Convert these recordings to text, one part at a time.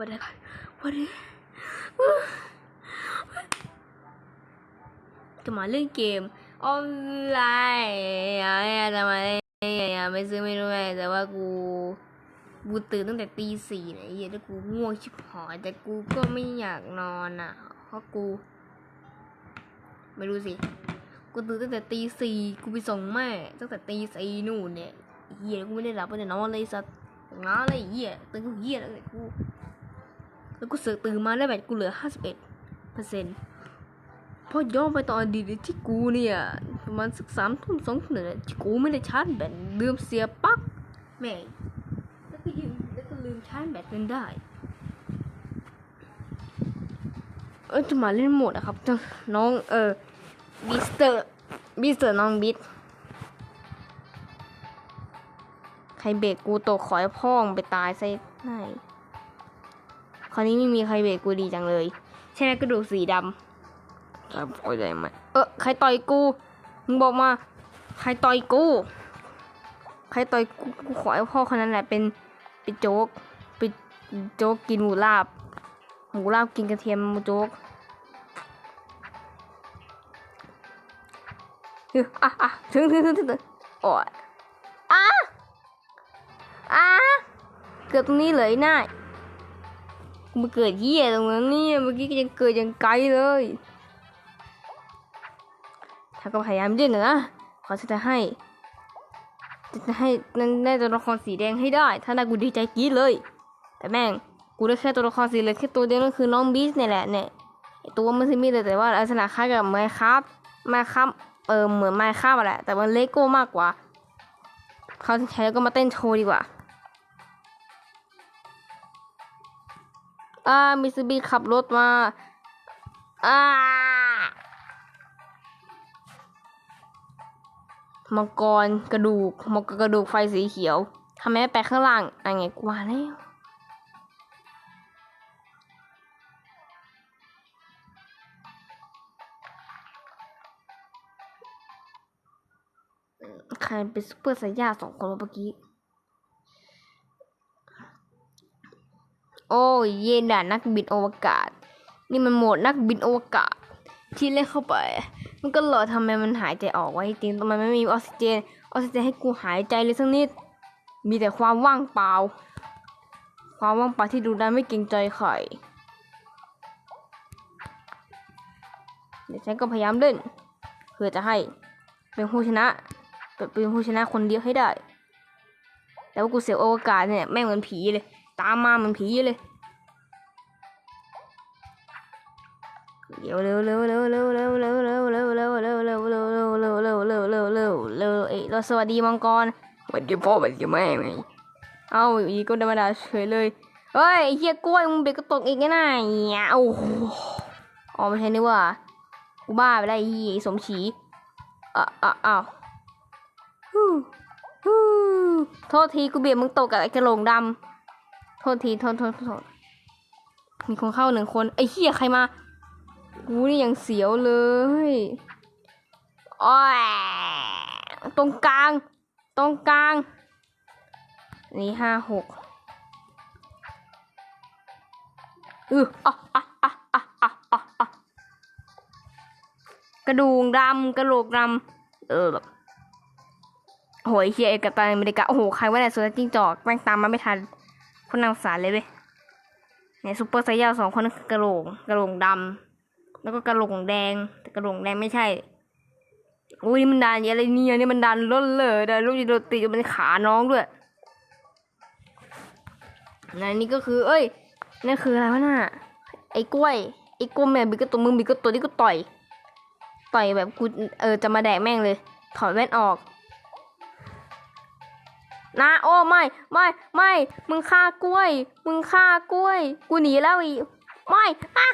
วันนี้วันนี้จะมาเล่นเกมออนไลน์อะจะมาเล่นอะไม่ซื้อไม่รู้ไงแต่ว่ากูกูตื่นตั้งแต่ตีสี่เนี่ยไอ้เหี้ยแล้วกูง่วงชิบหายแต่กูก็ไม่อยากนอนอะเพราะกูไม่รู้สิ กูตื่นตั้งแต่ตีสี่กูไปส่งแม่ ตั้งแต่ตีสี่นู่นเนี่ยไอ้เหี้ยกูไม่ได้หลับไม่ได้นอนเลยสัตว์ง้าเลยไอ้เหี้ยตื่นกูเหี้ยแล้วเลยกู แล้วกูเสือกตื่นมาแล้วแบตกูเหลือห้าสิบเอ็ดเปอร์เซ็นต์พอย้อนไปตอนอดีตที่กูเนี่ยประมาณสักสามทุ่มสองทุ่มเนี่ยที่กูไม่ได้ชาร์จแบตลืมเสียปลั๊กแม่แล้วก็ยืมแล้วก็ลืมชาร์จแบตกันได้ เออจะมาเล่นหมดนะครับจังน้องเออบิสเตอร์บิสเตอร์น้องบิสใครเบรกกูตกขอให้พ่องไปตายซะไหน คราวนี้ไม่มีใครเบรกกูดีจังเลย ใช่ไหมกระดูกสีดำจะปล่อยได้ไหมเออใครต่อยกูมึงบอกมา ใครต่อยกู ใครต่อยกูกูขอให้พ่อคนนั้นแหละเป็นเป็นโจ๊กเป็นโจ๊กกินหมูลาบหมูลาบกินกระเทียมหมูโจ๊กเฮ้ยอะอะถึงถึงถึงถึงถึงโอ้ยอะอะเกิดตรงนี้เลยน่า มาเกิดเหี้ยตรงนั้นเนี่ยเมื่อกี้ก็ยังเกิดยังไกลเลยถ้าก็พยายามดิ้นนะขอจะให้จะให้นั่นได้ตัวละครสีแดงให้ได้ ถ้าได้กูดีใจกรี๊ดเลย แต่แม่งกูได้แค่ตัวละครสีเหลืองแค่ตัวเดียวนั่นคือน้องบีสเนี่ยแหละเนี่ยตัวมันจะมีแต่แต่ว่าลักษณะคล้ายกับไมครับไมครับเออเหมือนไมครับแหละแต่มันเลโก้มากกว่าเขาใช้แล้วก็มาเต้นโชว์ดีกว่า อ่ามิสบีขับรถมาอ่ามังกรกระดูกมังกรกระดูกไฟสีเขียวทำไมไม่ไปข้างล่างอะไรไงกว่าแล้วใครเป็นซุปเปอร์ไซย่าสองคนเมื่อกี้ โอ้ยเย็นด่านนักบินอวกาศ นี่มันโหมดนักบินอวกาศ ที่เล่นเข้าไป มันก็หลอทำไมมันหายใจออกไว้จริงทำไมไม่มีออกซิเจนออกซิเจนให้กูหายใจเลยสักนิด มีแต่ความว่างเปล่า ความว่างเปล่าที่ดูได้ไม่เกรงใจใครเดี๋ยวฉันก็พยายามเล่น เพื่อจะให้เป็นผู้ชนะเป็นผู้ชนะคนเดียวให้ได้ แต่ว่ากูเสียโอวกาศเนี่ยแม่งเหมือนผีเลย ตามมาเหมือนผีเลยเดี๋ยวเร็วเร็วเร็วเร็วเร็วเร็วเร็วเร็วเร็วเร็วเร็วเร็วเร็วเร็วเร็วเร็วเร็วเร็วเร็วเอ้เราสวัสดีมังกรสวัสดีพ่อสวัสดีแม่ไงเอาอีก็ธรรมดาเฉยเลยเฮ้ยเฮียกล้วยมึงเบรกกระตกอีกไงน่ะเนี่ยโอ้โหอ๋อไม่ใช่นี่ว่ากูบ้าไปไอ้เฮียสมศรีอะอะอ้าวโทษทีกูเบียดมึงตกกับไอ้กระโหลกดำ โทษทีโทษโทษโทษมีคนเข้าหนึ่งคนไอ้เหี้ยใครมากูนี่ยังเสียวเลยโอ้ยตรงกลาง ตรงกลาง นี่ห้าหกเอออะอะอะอะอะอะอะกระดูกดำกระโหลกดำเออแบบโหยเฮียเอกตาอเมริกาโอ้โห ใครว่าแต่สุดจิ้งจอกแม่งตามมาไม่ทัน คนนางสารเลยเว้ยเนี่ยซูเปอร์ไซย่าสองคนนั้นคือกระโหลกกระโหลกดำแล้วก็กระโหลกแดง แต่กระโหลกแดงไม่ใช่อุ้ยนี่มันดันอะไรเนี่ยนี่มันดันล้นเลยดันลูกจะโดนตีจนเป็นขาน้องด้วยนั่นนี่ก็คือ เอ้ยนั่นคืออะไรวะน่ะไอ้กล้วยไอ้กล้วยแม่บิกก็ตัวมึงบิกก็ตัวนี้ก็ต่อย ต่อยแบบกูเออจะมาแดกแม่งเลย ถอดแว่นออก นะโอ้ไม่ไม่ไม่มึงฆ่ากล้วย มึงฆ่ากล้วย กูหนีแล้วอีไม่อะ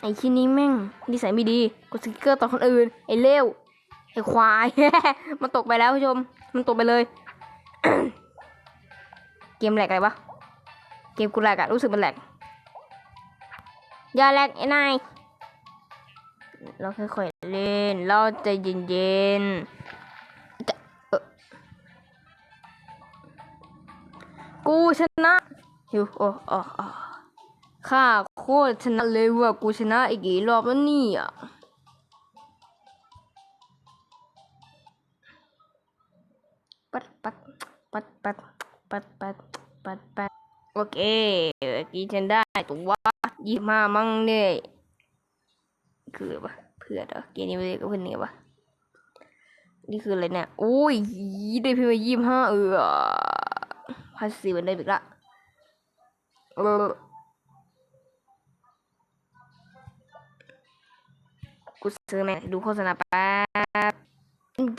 ไอ้ชิ้นนี้แม่งนิสัยไม่ดีกดสกิกเกอร์ต่อคนอื่น ไอ้เลวไอ้ควาย มันตกไปแล้วผู้ชม มันตกไปเลย เกมแหลกอะไรวะเกมกูแหลกอะรู้สึกมันแหลกอย่าแหลกไอ้นายเราค่อยๆเล่น เราใจเย็นๆ กูชนะฮิวโอ้โอ้โอ้ข้าโคตรชนะเลยว่ะกูชนะอีกกี่รอบแล้วเนี่ยปัดปัดปัดปัดปัดปัดปัดปัดโอเคกี้ฉันได้ตัวยี่สิบห้ามั่งเนี่ยคืออะไรวะเพื่อนเหรอเกมนี้ไม่ได้กับเพื่อนเนี่ยวะนี่คืออะไรเนี่ยโอ้ยได้เพียงยี่สิบห้าเออ พันสี่เหมือนเดิมอีกละกูซื้อแม่ดูโฆษณาไป